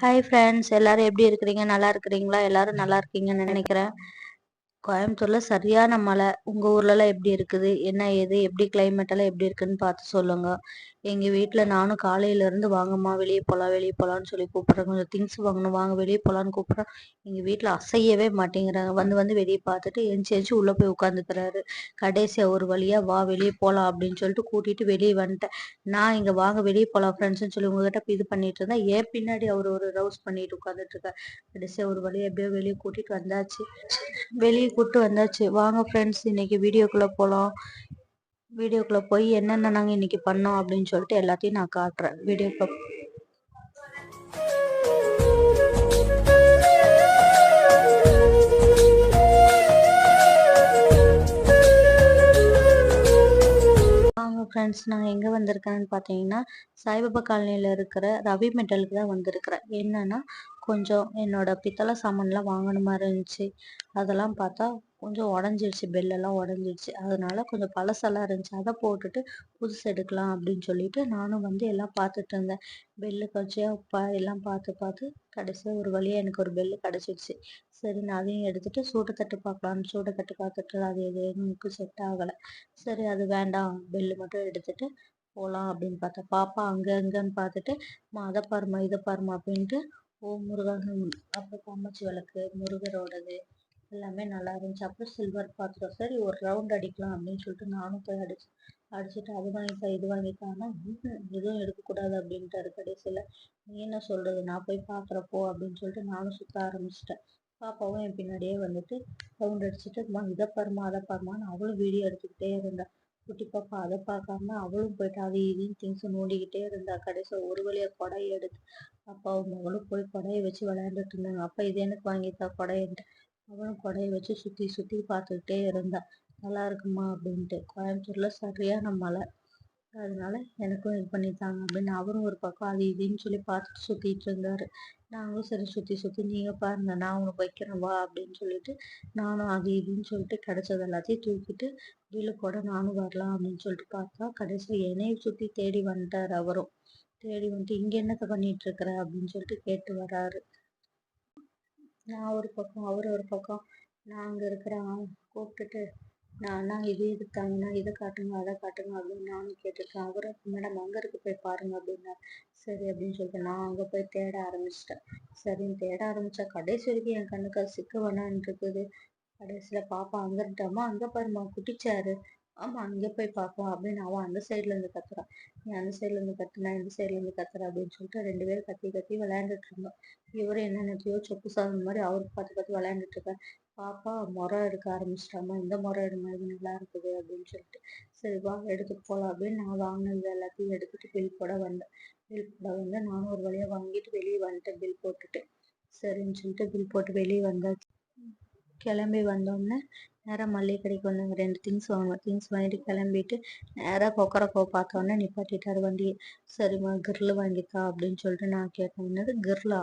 Hi friends எல்லாரும் எப்படி இருக்கிறீங்க? நல்லா இருக்கிறீங்களா? எல்லாரும் நல்லா இருக்கீங்கன்னு நினைக்கிறேன். கோயம்புத்தூர்ல சரியான மழை. உங்க ஊர்லலாம் எப்படி இருக்குது? என்ன ஏது? எப்படி climate எல்லாம் எப்படி இருக்குன்னு பார்த்து சொல்லுங்க. எங்க வீட்டுல நானும் காலையில இருந்து வாங்கம்மா வெளியே போலாம் வெளியே போலாம்னு சொல்லி கூப்பிடுறேன். கொஞ்சம் திங்ஸ் வாங்கணும் வாங்க வெளியே போலாம்னு கூப்பிடுறேன். எங்க வீட்டுல அசையவே மாட்டேங்கிறாங்க. வந்து வந்து வெளியே பார்த்துட்டு எஞ்சி எஞ்சி உள்ள போய் உட்காந்துக்கிறாரு. கடைசியா ஒரு வழியா வா வெளியே போலாம் அப்படின்னு சொல்லிட்டு கூட்டிட்டு வெளியே வந்துட்டேன். நான் இங்க வாங்க வெளியே போலாம் ஃப்ரெண்ட்ஸ்னு சொல்லி உங்ககிட்ட இது பண்ணிட்டு இருந்தேன். ஏன் பின்னாடி அவர் ஒரு ரவுஸ் பண்ணிட்டு உட்காந்துட்டு இருக்காரு. கடைசியா ஒரு வழியா எப்படியோ வெளியே கூட்டிட்டு வந்தாச்சு. வெளியே கூட்டு வந்தாச்சு. வாங்க ஃப்ரெண்ட்ஸ் இன்னைக்கு வீடியோக்குள்ள போலாம். வீடியோக்குள்ள போய் என்னென்ன நாங்க இன்னைக்கு பண்ணோம் அப்படின்னு சொல்லிட்டு எல்லாத்தையும் நான் காட்டுறேன். வீடியோக்கு வாங்க ஃப்ரெண்ட்ஸ் நான் எங்கே வந்திருக்கேன்னு பார்த்தீங்கன்னா சாய்பாபா காலனியில் இருக்கிற ரவி மெட்டலுக்கு தான் வந்திருக்கிறேன். என்னன்னா கொஞ்சம் என்னோட பித்தளை சாமான்லாம் வாங்கின மாதிரி இருந்துச்சு. அதெல்லாம் பார்த்தா கொஞ்சம் உடஞ்சிருச்சு. பெல்லெல்லாம் உடஞ்சிருச்சு. அதனால கொஞ்சம் பழசெல்லாம் இருந்துச்சு. அதை போட்டுட்டு புதுசு எடுக்கலாம் அப்படின்னு சொல்லிட்டு நானும் வந்து எல்லாம் பார்த்துட்டு இருந்தேன். பெல்லு கொஞ்சம் பா எல்லாம் பார்த்து பார்த்து கடைசியாக ஒரு வழியாக எனக்கு ஒரு பெல்லு கிடச்சிடுச்சு சரி நான் அதையும் எடுத்துட்டு சூட்டத்தட்டு பார்க்கலான்னு சூட்டை பார்த்துட்டு அது எது எனக்கு செட் ஆகலை. சரி அது வேண்டாம். பெல்லு மட்டும் எடுத்துட்டு போகலாம் அப்படின்னு பார்த்தா பாப்பா அங்கே அங்கேன்னு பார்த்துட்டு மா அதை பாருமா இதை பாருமா அப்படின்ட்டு ஓ முருகன் அப்புறம் காமாட்சி விளக்கு முருகரோடது எல்லாமே நல்லா இருந்துச்சு. அப்புறம் சில்வர் பாத்திரம். சரி ஒரு ரவுண்ட் அடிக்கலாம் அப்படின்னு சொல்லிட்டு நானும் போய் அடிச்சு அடிச்சுட்டு அது வாங்கிக்கா இது வாங்கிக்கானா எதுவும் எடுக்கக்கூடாது அப்படின்ட்டாரு கடைசியில். நீ என்ன சொல்கிறது நான் போய் பார்க்குறப்போ அப்படின்னு சொல்லிட்டு நானும் சுற்ற ஆரம்பிச்சிட்டேன். பாப்பாவும் என் பின்னாடியே வந்துட்டு ரவுண்ட் அடிச்சுட்டு இதை பருமா அதை பருமான்னு அவளும் வீடியோ எடுத்துக்கிட்டே இருந்தா. குட்டி பாப்பா. அதை பார்க்காம அவளும் போயிட்டு அது இதையும் திங்ஸ் நோண்டிக்கிட்டே இருந்தா கடைசியில் ஒரு வழியா கொடையை எடுத்து அப்பாவும் மகளும் போய் கொடையை வச்சு விளையாண்டுட்டு இருந்தாங்க. அப்பா இது எனக்கு வாங்கித்தா கொடையன்ட்டு அவளும் கொடையை வச்சு சுத்தி சுத்தி பார்த்துக்கிட்டே இருந்தா. நல்லா இருக்குமா அப்படின்ட்டு. கோயம்புத்தூர்ல சரியான மழை. அதனால எனக்கும் இது பண்ணித்தாங்க அப்படின்னு அவரும் ஒரு பக்கம் அது இதுன்னு சொல்லி பார்த்துட்டு சுத்திட்டு இருந்தாரு. நாங்களும் சரி சுத்தி சுத்தி நீங்க பாருங்க. நான் உனக்கு வைக்கிறேன் வா அப்படின்னு சொல்லிட்டு நானும் அது இதுன்னு சொல்லிட்டு கிடைச்சது எல்லாத்தையும் தூக்கிட்டு வீல போட நானும் வரலாம் அப்படின்னு சொல்லிட்டு பார்த்தா கடைசியில் என்னைய சுத்தி தேடி வந்துட்டார் அவரும். தேடி வந்துட்டு இங்க என்னத்த பண்ணிட்டு இருக்கிற? அப்படின்னு சொல்லிட்டு கேட்டு வராரு. நான் ஒரு பக்கம் அவர் ஒரு பக்கம் நான் அங்கே இருக்கிறேன் கூப்பிட்டுட்டு நான் இது எடுத்தாங்கன்னா இதை காட்டுங்க அதை காட்டுங்க அப்படின்னு நானும் கேட்டிருக்கேன். அவரும் மேடம் அங்கே இருக்கு போய் பாருங்க அப்படின்னா சரி அப்படின்னு சொல்லிட்டு நான் அங்கே போய் தேட ஆரம்பிச்சிட்டேன். சரின்னு தேட ஆரம்பிச்சா கடைசி வரைக்கும் என் கண்ணுக்கு அது சிக்க வேணான்னு இருக்குது. கடைசியில் பாப்பா அங்கே இருந்துட்டாமா அங்கே பாருமா குட்டிச்சாரு. ஆமாம் அங்கே போய் பார்ப்போம் அப்படின்னு அவன் அந்த சைட்லேருந்து கத்துறான். நீ அந்த சைட்லேருந்து கத்துனா இந்த சைட்லேருந்து கத்துற அப்படின்னு சொல்லிட்டு ரெண்டு பேரும் கத்தி கத்தி விளையாண்டுட்டு இருந்தோம். இவரும் என்னென்னத்தையோ சொப்பு சாதம் மாதிரி அவருக்கு பார்த்து பார்த்து விளையாண்டுட்டு இருக்கேன் பாப்பா முறை எடுக்க ஆரம்பிச்சிட்டாமா இந்த முறை எடுமா இது நல்லா இருக்குது அப்படின்னு சொல்லிட்டு சரி வா எடுத்துட்டு போகலாம் அப்படின்னு நான் வாங்கினது எல்லாத்தையும் எடுத்துட்டு பில் போட வந்தேன். பில் போட வந்து நானும் ஒரு வழியாக வாங்கிட்டு வெளியே வந்துட்டேன் பில் போட்டுட்டு. சரின்னு சொல்லிட்டு பில் போட்டு வெளியே வந்தாச்சு. கிளம்பி வந்தோடனே நேராக மளிகை கடைக்கு வந்தாங்க ரெண்டு திங்ஸ் வாங்குவேன் திங்ஸ் வாங்கிட்டு கிளம்பிட்டு நேராக கொக்கரக்கோ பார்த்தோன்னே நிப்பாட்டிட்டார் வண்டியை. சரிம்மா கிர்லு வாங்கிக்கா அப்படின்னு சொல்லிட்டு நான் கேட்டேன். என்னது கிர்லா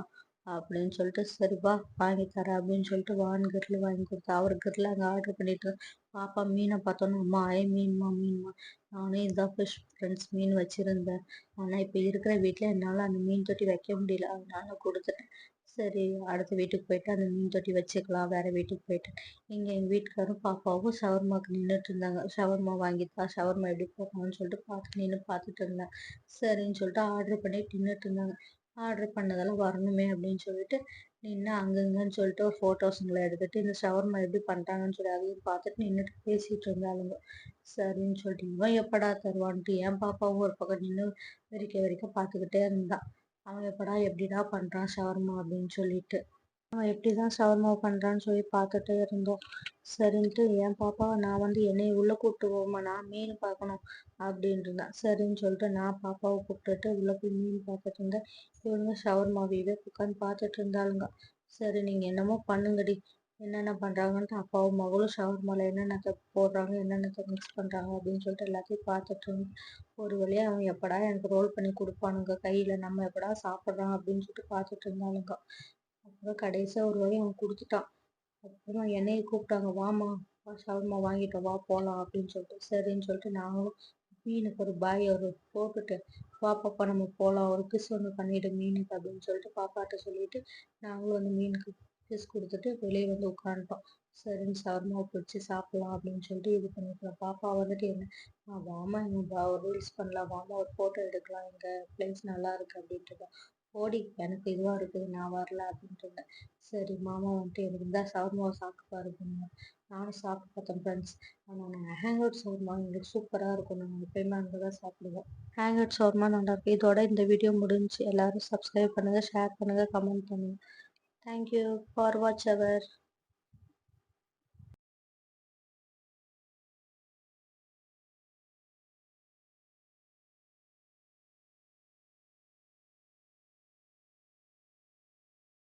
அப்படின்னு சொல்லிட்டு சரிப்பா வாங்கி தரேன் அப்படின்னு சொல்லிட்டு வான் கிரில் வாங்கி கொடுத்தேன் அவர் கிரில் அங்கே ஆர்டர் பண்ணிட்டு பாப்பா மீனை பார்த்தோன்னா அம்மா ஐ மீன்மா மீன்மா நானே இதுதான் ஃபிஷ் ஃப்ரெண்ட்ஸ் மீன் வச்சுருந்தேன். ஆனால் இப்போ இருக்கிற வீட்டில் என்னால் அந்த மீன் தொட்டி வைக்க முடியல அதனால கொடுத்துட்டேன். சரி அடுத்த வீட்டுக்கு போயிட்டு அந்த மீன் தொட்டி வச்சுக்கலாம் வேற வீட்டுக்கு போயிட்டு. இங்கே எங்கள் வீட்டுக்காரும் பாப்பாவும் ஷவர்மாவுக்கு நின்றுட்டு இருந்தாங்க. ஷவர்மா வாங்கித்தா ஷவர்மா எப்படி போகணும்னு சொல்லிட்டு பார்த்து நின்று பார்த்துட்டு இருந்தேன் சரின்னு சொல்லிட்டு ஆர்டர் பண்ணி நின்றுட்டு இருந்தாங்க. ஆர்டர் பண்ணதெல்லாம் வரணுமே அப்படின்னு சொல்லிட்டு நின்று அங்கங்கன்னு சொல்லிட்டு ஒரு ஃபோட்டோஸுங்களை எடுத்துட்டு இந்த ஷவர்மா எப்படி பண்ணுறாங்கன்னு சொல்லி அதையும் பார்த்துட்டு நின்றுட்டு பேசிட்டு இருந்தாளுங்க சரின்னு சொல்லிட்டு இவன் எப்படா தருவான்ட்டு என் பாப்பாவும் ஒரு பக்கம் நின்று வெறிக்க வெறிக்க பார்த்துக்கிட்டே இருந்தான் அவன் எப்படா எப்படிடா பண்ணுறான் ஷவர்மா அப்படின்னு சொல்லிட்டு. அவன் எப்படி தான் ஷவர்மா பண்ணுறான்னு சொல்லி பார்த்துட்டே இருந்தோம். சரின்ட்டு என் பாப்பாவை நான் வந்து என்னையை உள்ளே கூப்பிட்டு போமா நான் மீன் பார்க்கணும் அப்படின்ட்டு இருந்தேன் சரின்னு சொல்லிட்டு நான் பாப்பாவை கூப்பிட்டுட்டு உள்ளே போய் மீன் பார்த்துட்டு இருந்தேன். இவங்க ஷவர்மாவையவே உட்காந்து பார்த்துட்டு இருந்தாளுங்க. சரி நீங்கள் என்னமோ பண்ணுங்கடி என்னென்ன பண்ணுறாங்கன்ட்டு அப்பாவும் மகளும் ஷவர்மாவில் என்னென்னத்தை போடுறாங்க என்னென்னத்தை மிக்ஸ் பண்ணுறாங்க அப்படின்னு சொல்லிட்டு எல்லாத்தையும் பார்த்துட்டு ஒரு வழியாக அவன் எப்படா எனக்கு ரோல் பண்ணி கொடுப்பானுங்க கையில் நம்ம எப்படா சாப்பிட்றான் அப்படின்னு சொல்லிட்டு பார்த்துட்டு இருந்தாலுங்க அப்புறம் கடைசியாக ஒரு வழி அவன் கொடுத்துட்டான். அப்புறம் என்னையை கூப்பிட்டாங்க வாமா ஷவர்மா வாங்கிட்டோம் வா போகலாம் அப்படின்னு சொல்லிட்டு. சரின்னு சொல்லிட்டு நாங்களும் மீனுக்கு ஒரு பாய் ஒரு போட்டுட்டு வா பாப்பா நம்ம போகலாம் ஒரு கிஸ் ஒன்று பண்ணிவிடு மீனுக்கு அப்படின்னு சொல்லிட்டு பாப்பாட்ட சொல்லிட்டு நாங்களும் வந்து மீனுக்கு கிஸ் கொடுத்துட்டு வெளியே வந்து உட்காந்துட்டோம் சரின்னு சவர்மாவை பிடிச்சி சாப்பிட்லாம் அப்படின்னு சொல்லிட்டு இது பண்ணிக்கலாம் பாப்பா வந்துட்டு என்ன "ஆ, வாமா இங்கே ஒரு ரீல்ஸ் பண்ணலாம் வாமா ஒரு ஃபோட்டோ எடுக்கலாம் இங்கே பிளேஸ் நல்லா இருக்கு அப்படின்ட்டு ஓடி எனக்கு இதுவாக இருக்குது நான் வரல அப்படின்ட்டு சரி மாமா வந்துட்டு எனக்கு இந்த சவர்மாவை சாப்பிட்டு பாருங்க நானும் சாப்பிட்டு பார்த்தேன் ஃப்ரெண்ட்ஸ் ஆனால் நாங்கள் ஹேங் அவுட் ஷவர்மா எங்களுக்கு சூப்பராக இருக்கும். நாங்கள் எப்பயுமே அங்கே தான் சாப்பிடுவோம். ஹேங் அவுட் ஷவர்மா நல்லாயிருக்கு இதோட இந்த வீடியோ முடிஞ்சு எல்லோரும் சப்ஸ்கிரைப் பண்ணுங்கள் ஷேர் பண்ணுங்கள் கமெண்ட் பண்ணுங்கள் தேங்க்யூ ஃபார் வாட்ச் அவர்